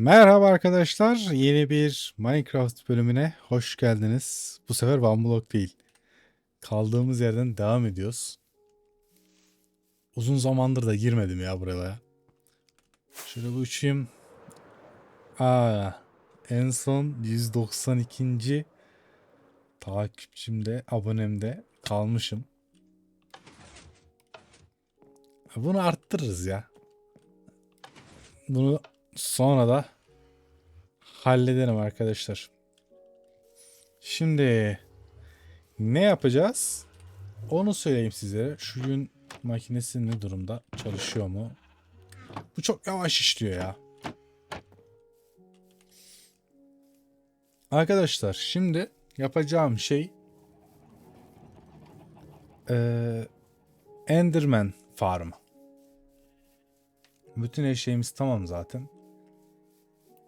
Merhaba arkadaşlar. Yeni bir Minecraft bölümüne hoş geldiniz. Bu sefer One Block değil. Kaldığımız yerden devam ediyoruz. Uzun zamandır da girmedim ya buraya. Şöyle bir uçayım. Aa, en son 192. takipçimde, abonemde kalmışım. Bunu arttırırız ya. Bunu sonra da halledelim arkadaşlar. Şimdi ne yapacağız? Onu söyleyeyim size. Şu gün makinesi ne durumda? Çalışıyor mu? Bu çok yavaş işliyor ya. Arkadaşlar şimdi yapacağım şey eee Enderman Farm. Bütün her şeyimiz tamam zaten.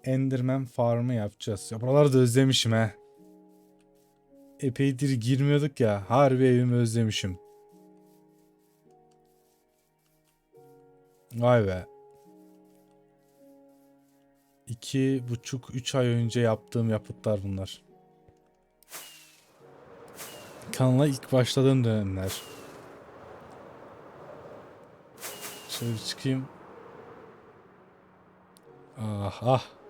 Enderman Farm'ı yapacağız. Ya buraları da özlemişim he. Epeydir girmiyorduk ya. Harbi evimi özlemişim. Vay be. İki buçuk, üç ay önce yaptığım yapıtlar bunlar. Kanala ilk başladığım dönemler. Şöyle çıkayım. Ah ah.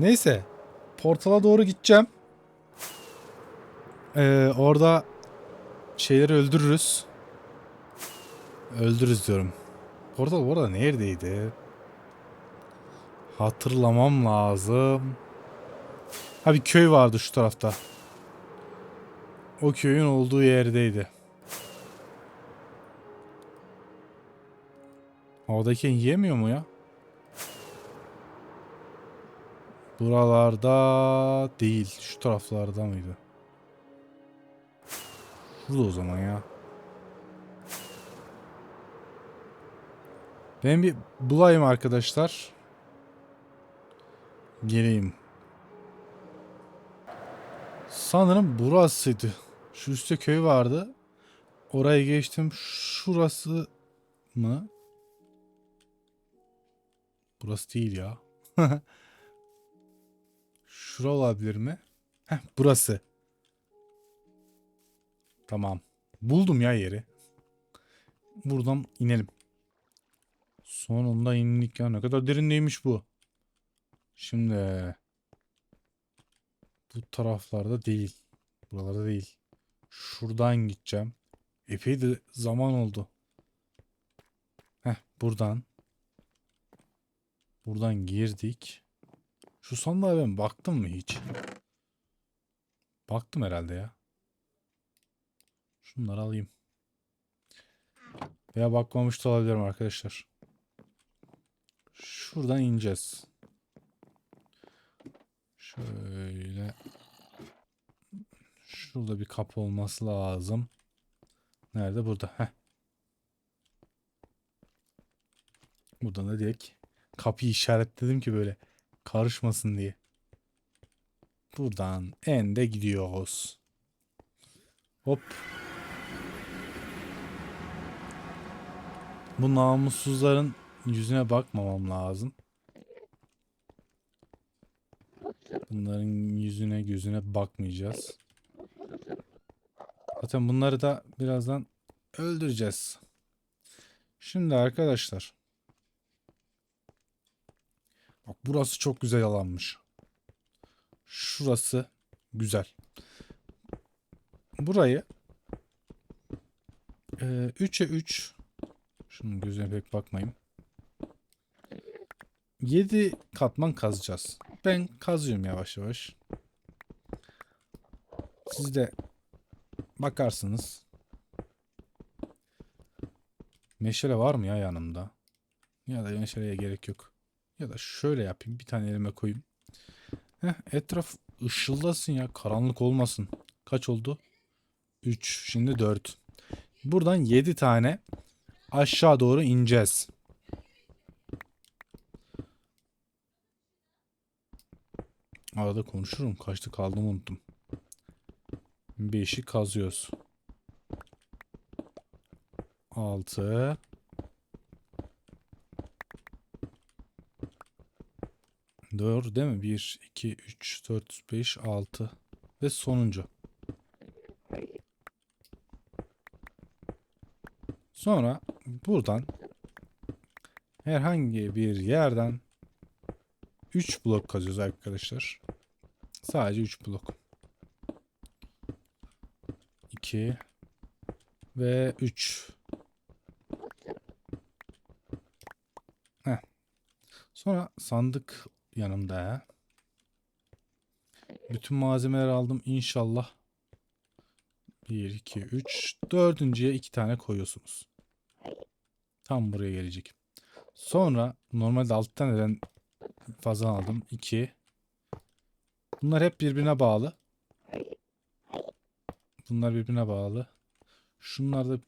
Neyse. Portala doğru gideceğim. Ee, orada şeyleri öldürürüz. Öldürürüz diyorum. Portal bu arada neredeydi? Hatırlamam lazım. Ha bir köy vardı şu tarafta. O köyün olduğu yerdeydi. Havadayken yiyemiyor mu ya? Buralarda değil. Şu taraflarda mıydı? Burada o zaman ya. Ben bir bulayım arkadaşlar. Geleyim. Sanırım burasıydı. Şu üstte köy vardı. Oraya geçtim. Şurası mı? Burası değil ya. Şura olabilir mi? Heh, burası. Tamam. Buldum ya yeri. Buradan inelim. Sonunda indik ya. Ne kadar derinleymiş bu. Şimdi bu taraflarda değil. Buralarda değil. Şuradan gideceğim. Epey de zaman oldu. Heh buradan. Buradan girdik. Şu sandığa ben baktım mı hiç? Baktım herhalde ya. Şunları alayım. Veya bakmamış da olabilirim arkadaşlar. Şuradan ineceğiz. Şöyle. Şurada bir kapı olması lazım. Nerede? Burada. Heh. Buradan da direkt kapıyı işaretledim ki böyle karışmasın diye. Buradan en de gidiyoruz. Hop. Bu namussuzların yüzüne bakmamam lazım. Bunların yüzüne gözüne bakmayacağız. Zaten bunları da birazdan öldüreceğiz. Şimdi arkadaşlar. Bak burası çok güzel alanmış. Şurası güzel. Burayı 3'e 3 Şunun gözüne pek bakmayayım. 7 katman kazacağız. Ben kazıyorum yavaş yavaş. Siz de bakarsınız. Meşale var mı ya yanımda? Ya da meşaleye gerek yok. Ya da şöyle yapayım. Bir tane elime koyayım. Heh, etraf ışıldasın ya. Karanlık olmasın. Kaç oldu? 3. Şimdi 4. Buradan 7 tane aşağı doğru ineceğiz. Arada konuşurum. Kaçta kaldım unuttum. 5'i kazıyoruz. 6 Doğru değil mi? 1, 2, 3, 4, 5, 6 ve sonuncu. Sonra buradan herhangi bir yerden 3 blok kazıyoruz arkadaşlar. Sadece 3 blok. 2 ve 3. Heh. Sonra sandık yanımda. Bütün malzemeleri aldım inşallah. 1, 2, 3. Dördüncüye 2 tane koyuyorsunuz. Tam buraya gelecek. Sonra normalde 6 taneden fazla aldım. 2. Bunlar hep birbirine bağlı. Bunlar birbirine bağlı. Şunlar da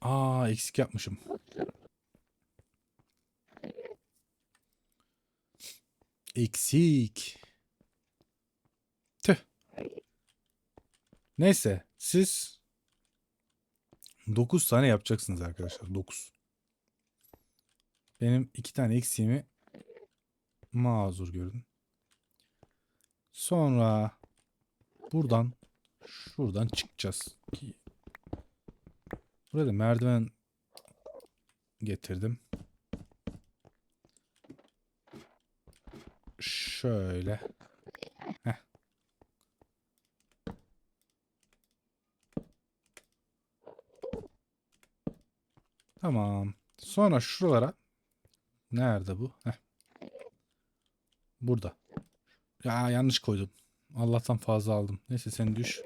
Aa eksik yapmışım. Eksik. Tüh. Neyse siz 9 tane yapacaksınız arkadaşlar. 9. Benim 2 tane eksiğimi mazur görün. Sonra buradan şuradan çıkacağız. Buraya da merdiven getirdim. Şöyle. Heh. Tamam. Sonra şuralara nerede bu? Heh. Burada. Ya yanlış koydum. Allah'tan fazla aldım. Neyse sen düş.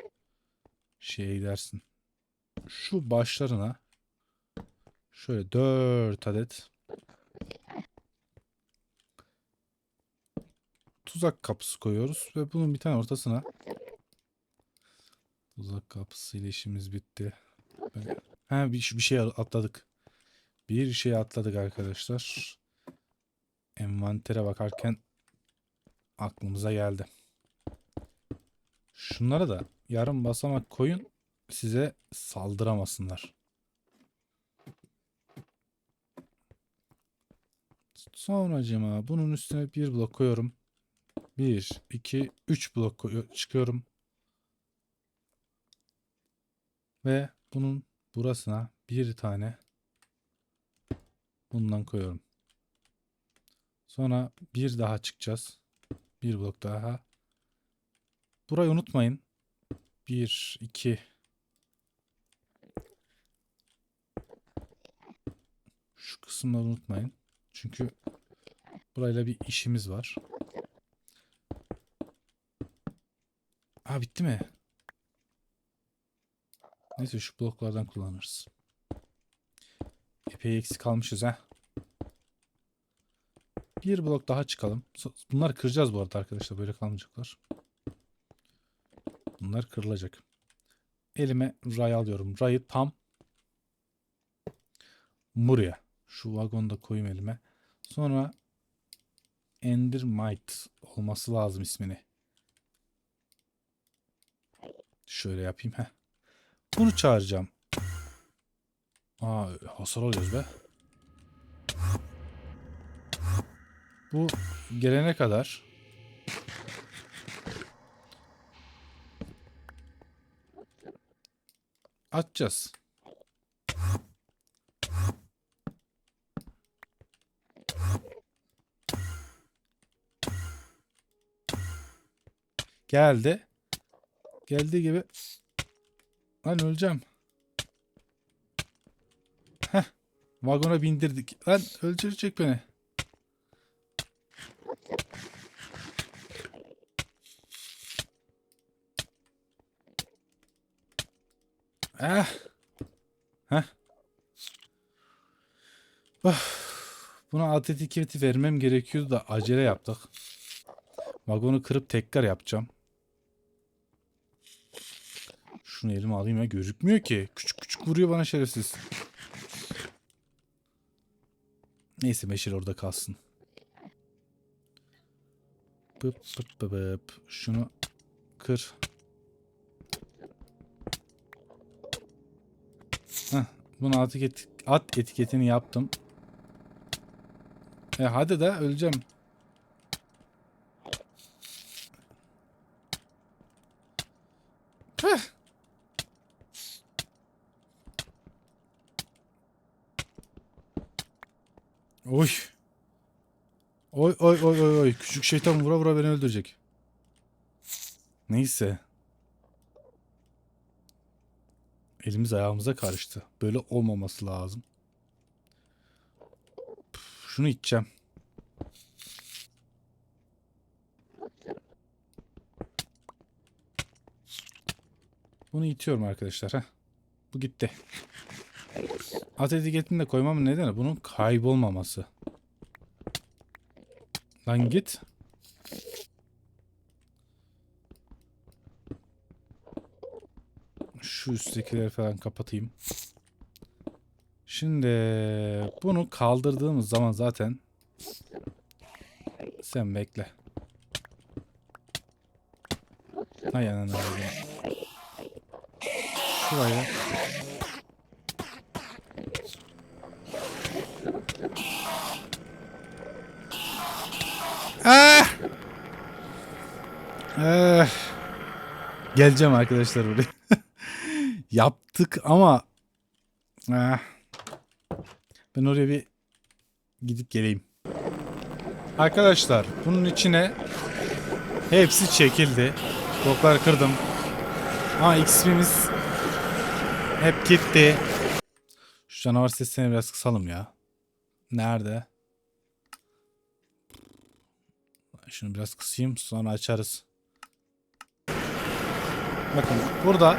Şeye gidersin. Şu başlarına şöyle 4 adet tuzak kapısı koyuyoruz ve bunun bir tane ortasına tuzak kapısı ile işimiz bitti. Ben- Ha bir, bir şey atladık. Bir şey atladık arkadaşlar. Envantere bakarken aklımıza geldi. Şunlara da yarım basamak koyun size saldıramasınlar. Sonracıma bunun üstüne bir blok koyuyorum. 1, 2, 3 blok çıkıyorum. Ve bunun burasına bir tane bundan koyuyorum. Sonra bir daha çıkacağız. Bir blok daha. Burayı unutmayın. 1, 2 Şu kısımları unutmayın. Çünkü burayla bir işimiz var. Aa bitti mi? Neyse şu bloklardan kullanırız. Epey eksik kalmışız ha. Bir blok daha çıkalım. Bunları kıracağız bu arada arkadaşlar. Böyle kalmayacaklar. Bunlar kırılacak. Elime ray alıyorum. Rayı tam buraya. Şu vagonu da koyayım elime. Sonra Endermite olması lazım ismini. Şöyle yapayım. Heh. Bunu çağıracağım. Aa hasar alıyoruz be. Bu gelene kadar atacağız. Geldi. Geldiği gibi Lan öleceğim. Heh. Vagona bindirdik. Lan öldürecek beni. Ah. Heh. Of. Buna atletiketi vermem gerekiyordu da acele yaptık. Vagonu kırıp tekrar yapacağım. Şunu elime alayım ya gözükmüyor ki. Küçük küçük vuruyor bana şerefsiz. Neyse meşil orada kalsın. Bıp bıp bıp bıp. Şunu kır. Heh, bunu at, etik at etiketini yaptım. E hadi de öleceğim. Heh. Oy. Oy oy oy oy oy. Küçük şeytan vura vura beni öldürecek. Neyse. Elimiz ayağımıza karıştı. Böyle olmaması lazım. Şunu içeceğim. Bunu itiyorum arkadaşlar. Heh. Bu gitti. At etiketini de koymamın nedeni bunun kaybolmaması. Lan git. Şu üsttekileri falan kapatayım. Şimdi bunu kaldırdığımız zaman zaten sen bekle. Hay ananı. Şuraya. Ah! Eh. Geleceğim arkadaşlar buraya. Yaptık ama ah. ben oraya bir gidip geleyim. Arkadaşlar bunun içine hepsi çekildi. Bloklar kırdım. Ama XP'miz hep gitti. Şu canavar seslerini biraz kısalım ya. Nerede? Şunu biraz kısayım sonra açarız. Bakın burada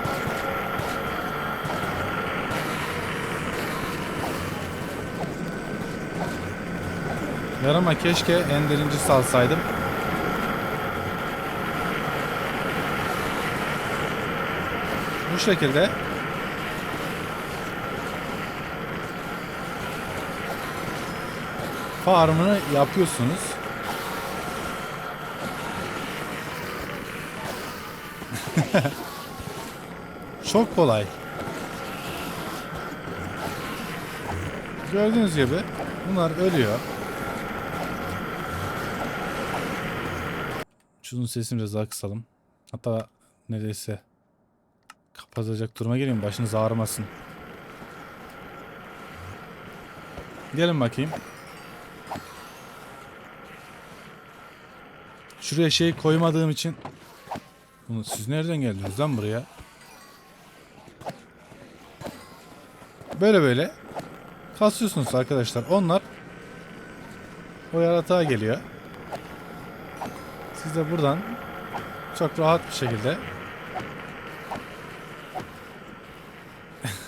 Yarama keşke en derincisi alsaydım. Bu şekilde farmını yapıyorsunuz. Çok kolay. Gördüğünüz gibi bunlar ölüyor. Şunun sesini biraz daha kısalım. Hatta neredeyse kapatacak duruma gelin başınız ağrımasın. Gelin bakayım. Şuraya şey koymadığım için bunu siz nereden geldiniz lan buraya? Böyle böyle kasıyorsunuz arkadaşlar. Onlar o yaratığa geliyor. Siz de buradan çok rahat bir şekilde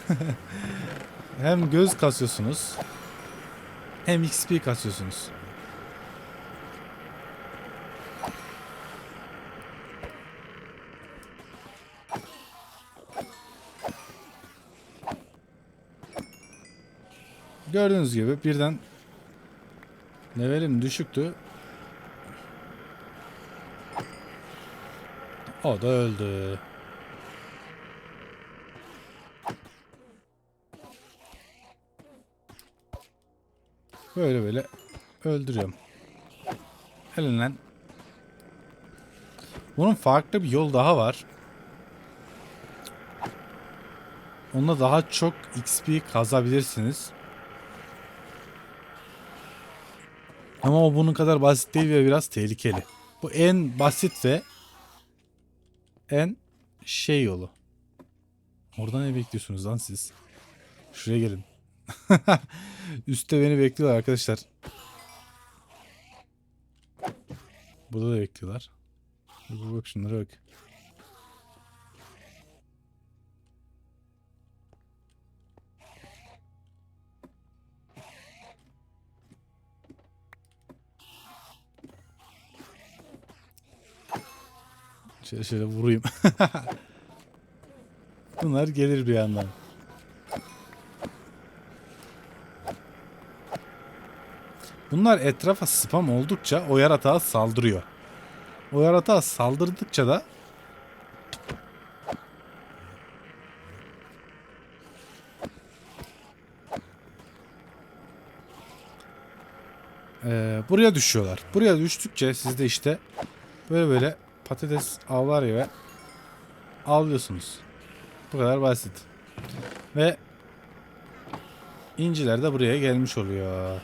hem göz kasıyorsunuz hem XP kasıyorsunuz. Gördüğünüz gibi birden levelim düşüktü. O da öldü. Böyle böyle öldürüyorum. Elinden. Bunun farklı bir yol daha var. Onunla daha çok XP kazabilirsiniz. Ama o bunun kadar basit değil ve biraz tehlikeli. Bu en basit ve en şey yolu. Orada ne bekliyorsunuz lan siz? Şuraya gelin. Üste beni bekliyorlar arkadaşlar. Burada da bekliyorlar. Bak şunlara bak. Şöyle şöyle vurayım. Bunlar gelir bir yandan. Bunlar etrafa spam oldukça o yaratığa saldırıyor. O yaratığa saldırdıkça da Ee, buraya düşüyorlar. Buraya düştükçe siz de işte böyle böyle patates avlar gibi avlıyorsunuz. Bu kadar basit. Ve inciler de buraya gelmiş oluyor.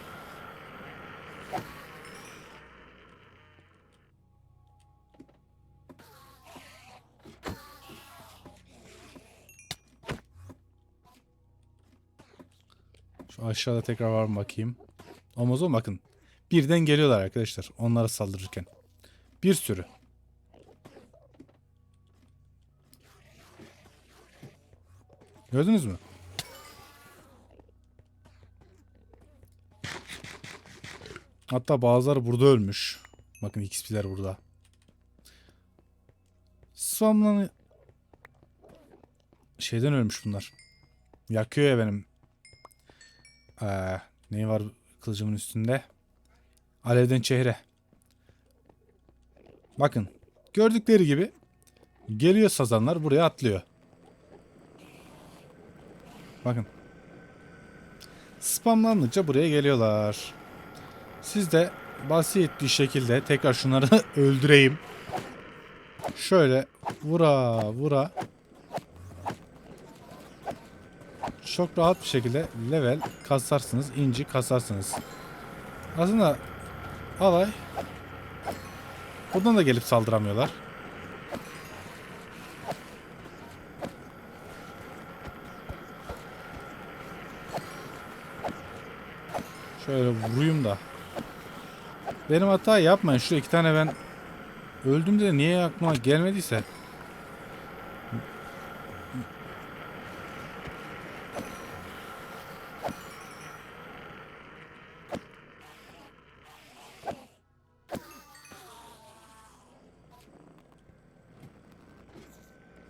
Şu aşağıda tekrar var mı bakayım. Amazon bakın. Birden geliyorlar arkadaşlar. Onlara saldırırken. Bir sürü. Gördünüz mü? Hatta bazıları burada ölmüş. Bakın XP'ler burada. Spamlanı... Şeyden ölmüş bunlar. Yakıyor ya benim. Ee, ne var kılıcımın üstünde? Alevden çehre. Bakın. Gördükleri gibi geliyor sazanlar buraya atlıyor. Bakın. Spamlandıkça buraya geliyorlar. Siz de basit bir şekilde tekrar şunları öldüreyim. Şöyle vura vura çok rahat bir şekilde level kasarsınız, inci kasarsınız. Aslında alay buradan da gelip saldıramıyorlar. Şöyle vurayım da. Benim hata yapmayın. Şu iki tane ben öldüm de niye aklıma gelmediyse.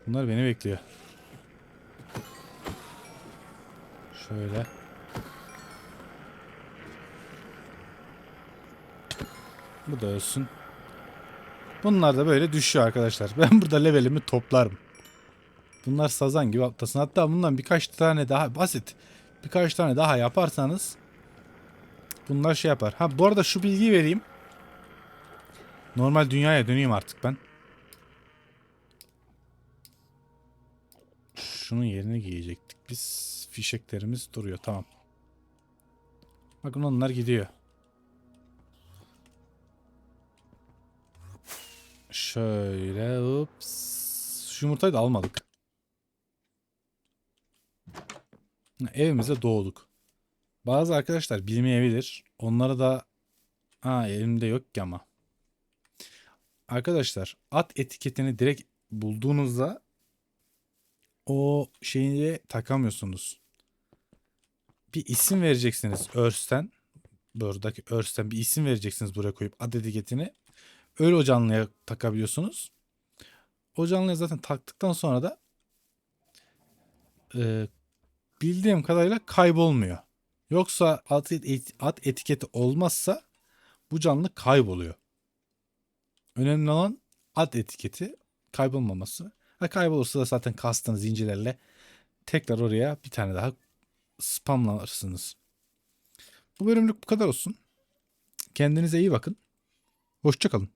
Bunlar beni bekliyor. Şöyle. Bu da ölsün. Bunlar da böyle düşüyor arkadaşlar. Ben burada levelimi toplarım. Bunlar sazan gibi atlasın. Hatta bundan birkaç tane daha basit. Birkaç tane daha yaparsanız bunlar şey yapar. Ha bu arada şu bilgiyi vereyim. Normal dünyaya döneyim artık ben. Şunun yerine giyecektik. Biz fişeklerimiz duruyor. Tamam. Bakın onlar gidiyor. Şöyle ups. Şu yumurtayı da almadık. Evimize doğduk. Bazı arkadaşlar bilmeyebilir. Onlara da ha elimde yok ki ama. Arkadaşlar at etiketini direkt bulduğunuzda o şeyi takamıyorsunuz. Bir isim vereceksiniz örsten. Buradaki örsten bir isim vereceksiniz buraya koyup ad etiketini. Öyle o canlıya takabiliyorsunuz. O canlıya zaten taktıktan sonra da e, bildiğim kadarıyla kaybolmuyor. Yoksa at, et, at etiketi olmazsa bu canlı kayboluyor. Önemli olan ad etiketi kaybolmaması. Ha kaybolursa da zaten kastığınız zincirlerle tekrar oraya bir tane daha spamlarsınız. Bu bölümlük bu kadar olsun. Kendinize iyi bakın. Hoşçakalın.